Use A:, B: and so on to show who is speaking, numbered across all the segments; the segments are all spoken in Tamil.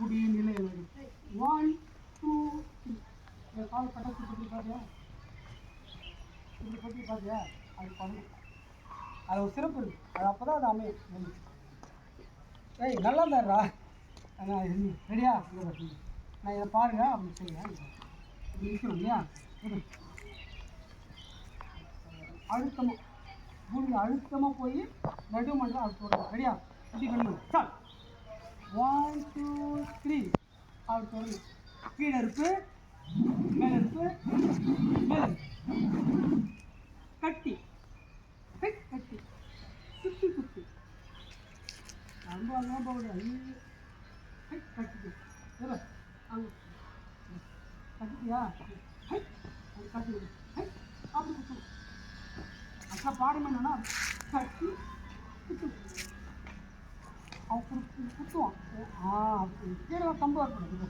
A: கூடிய நிலை ஒன் டூ த்ரீ கால் கட்டத்து பற்றி பார்த்தியா இப்படி பற்றி பார்த்தியா அது பண்ணணும் அது ஒரு சிறப்பு இருக்கு. அது அப்போ தான் அது அமையும். ஏய் நல்லா இருந்தாரா ரெடியா? நான் இதை பாருங்க அப்படின்னு செய்யுங்க இப்படி நிற்கிறோம் இல்லையா? அழுத்தமாக பூமி அழுத்தமாக போய் நடுமன்ற அழுத்தம் ரெடியா இப்படி பண்ணுங்க சார் ஒன் டூ த்ரீ அப்படி தொடரும் கீழே இருப்பு மேலே இருப்பு மேலே கட்டி. கட்டி. சுத்தி சுத்தி. ரொம்ப அங்கே போகுது ஐயோ. ஹை, கட்டிட்டு. அங்கே. கட்டிட்டியா? அது கட்டி அப்படி அக்கா பாடம் என்னன்னா? கட்டி. குத்து அவன் குத்து குத்துவான் ஆ கீழே கம்பு வரக்கூடாது.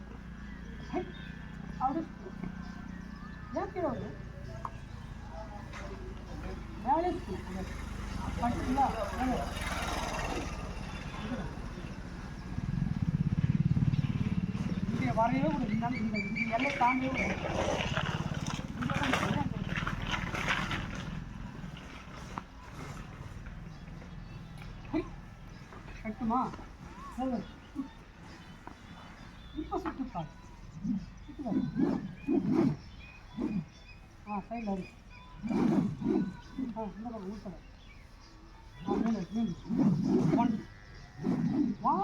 A: அப்படி ஏன் கீழே வருது? மேலே. குத்து. இங்கே வரையவே கூடாது. இந்த இந்த இந்த எல்லை தாண்டவே கூடாது. கட்டுமா? சரி. இப்போ சுட்டு பாரு. ஆ சைடில் அடி ஆ இந்த பக்கம் ஆ ஒன் வா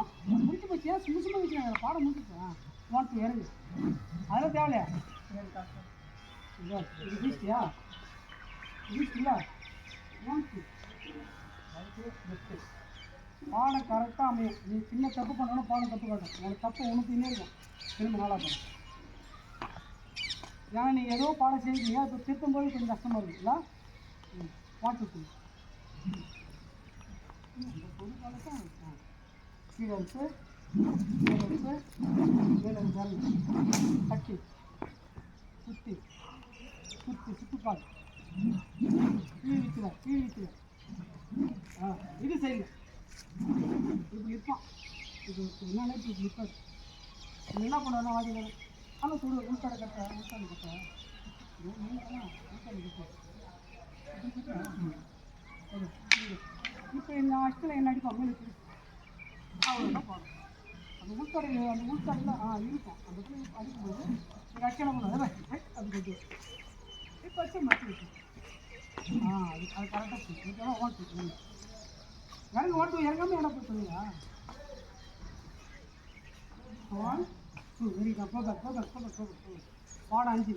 A: முடிச்சு போச்சு. சும்மா சும்மா வச்சுருக்காங்க பாடம் முடிச்சுட்டேன் ஒன் டூ இறங்கு. அதெல்லாம் தேவையில்லையா? இது பீஸ்டியா பீஸ்டில்ல ஒன் டூ பாடம் கரெக்டாக அமையும். நீ சின்ன தப்பு பண்ணாலும் பாடம் தப்பு காட்டும். உனக்கு தப்பு உனக்கு இருக்கும் திரும்ப நாளாக பண்ணும் ஏன்னா நீ ஏதோ பாடம் செய்வீங்க இப்போ திருத்தும் போது கொஞ்சம் கஷ்டமாக இருக்குங்களா ம் பொது ஆ கீழே இருக்கு மேலே இருக்கு மேலே இருக்கு கட்டி. சுற்றி சுற்றி சுற்றி கீழ் விற்கிற கீழ் விற்கிற ஆ இது செய்யுங்க. இப்படி நிற்பான் இது என்னாலே இப்படி நிற்பாது என்ன பண்ணுவோம் வாடி ஆனால் சொல்லு உள்காடை கட்ட உள்காடு கட்ட இப்போ இந்த அஷ்டில் என்ன அடிப்போம் மேலே அவ்வளோதான் பாடம் அந்த உள்கடை அந்த உள்கடையில் ஆ இருக்கும் அந்த இடத்துல அடிக்கும்போது நீங்கள் அச்சனை பண்ணுவோம் அது கொஞ்சம் இப்போ வச்சு மாற்றி வச்சு ஆ அது அது கரெக்டாக போச்சு ஓகேவா இறங்க ஓட்டு இறங்காம என்ன போய் சொல்லுங்க? ஒன் டூ வெரி குட் போக போக போக போக பாடம் அஞ்சு